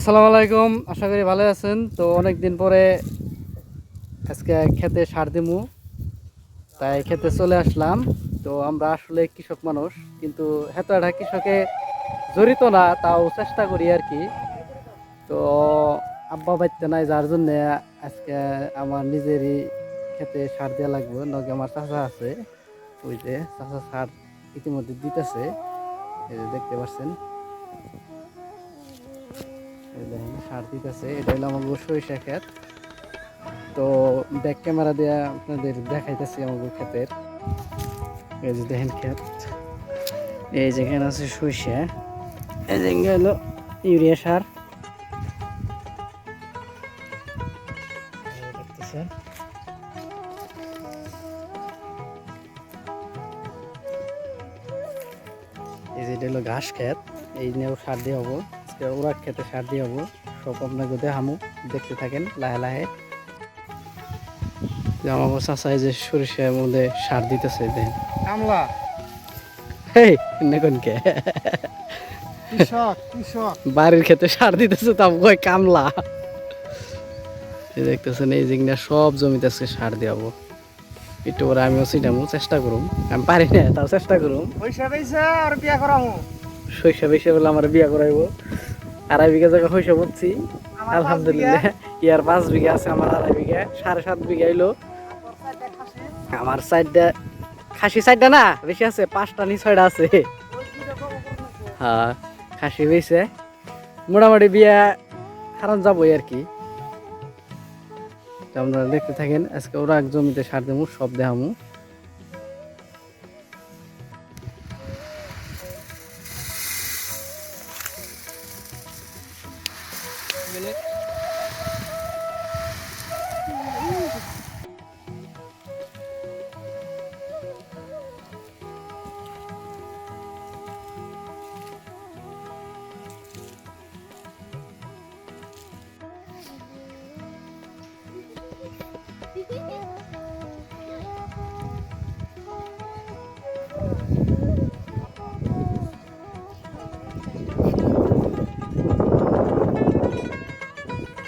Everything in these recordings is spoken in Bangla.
আসসালামু আলাইকুম, আশা করি ভালো আছেন। তো অনেক দিন পরে আজকে খেতে সার দিমু, তাই খেতে চলে আসলাম। তো আমরা আসলে কৃষক মানুষ, কিন্তু হেতোটা কৃষকে জড়িত না, তাও চেষ্টা করি আর কি। তো আব্বা বাড়িতে নাই, যার জন্য আজকে আমার নিজেরই খেতে সার দেওয়া লাগবে। নগে আমার চাচা আছে, ওই যে চাচা সার ইতিমধ্যে দিতেছে দেখতে পাচ্ছেন। দেখেন, সার দিতেছে। এটা হলো আমার সরিষা ক্ষেত। তো ব্যাক ক্যামেরা দিয়ে আপনাদের দেখাইতেছি আমার ক্ষেতের। এই যে দেখেন ক্ষেত। এই যেখানে আছে সরিষা। এই যে হলো ইউরিয়া সার। এই যে এটা হলো ঘাস ক্ষেত। এই নিয়েও সার দিয়ে হব। ওরা খেতে সার দিয়ে হব। সব আপনাকে দেখামু দেখতে থাকেন লাহে লাহে। আমার চাষা এই যে সরিষার মধ্যে সার দিতেছে হেই কৃষক কৃষক বাড়ির খেতে সার দিতেছে তা কয় কামলা। দেখতেছেন এই জিগনা সব জমিতে আজকে সার দেওয়াবো একটু করে আমিও চিনামু চেষ্টা করুম। আমি পারি না তাও চেষ্টা করুম। পয়সা পেয়েছে আর বিয়া করামু। শৈশব বেশি বলে আমার বিয়া করাইবো। আড়াই বিঘা জায়গা শৈশব হচ্ছি। আলহামদুলিল্লাহ। ইয়ার পাঁচ বিঘা আছে আমার আড়াই বিঘা। সাড়ে সাত বিঘা হইল। আমার সাইডটা খাসি সাইডটা না বেশি আছে পাঁচটা নি ছয়টা আছে। হ্যাঁ খাসি বেশি মোটামুটি বিয়া হারান যাবোই আর কি। আপনারা দেখতে থাকেন আজকে ওরা এক জমিতে সার দেবো সব böyle. Hehehe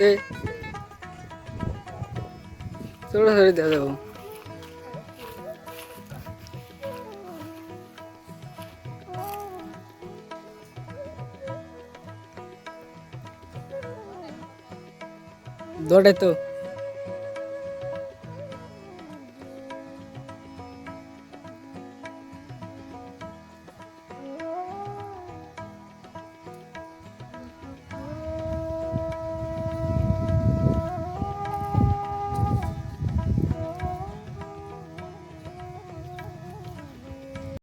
দেখামু সরাসরি দেখা যাব দৌড়ে তো।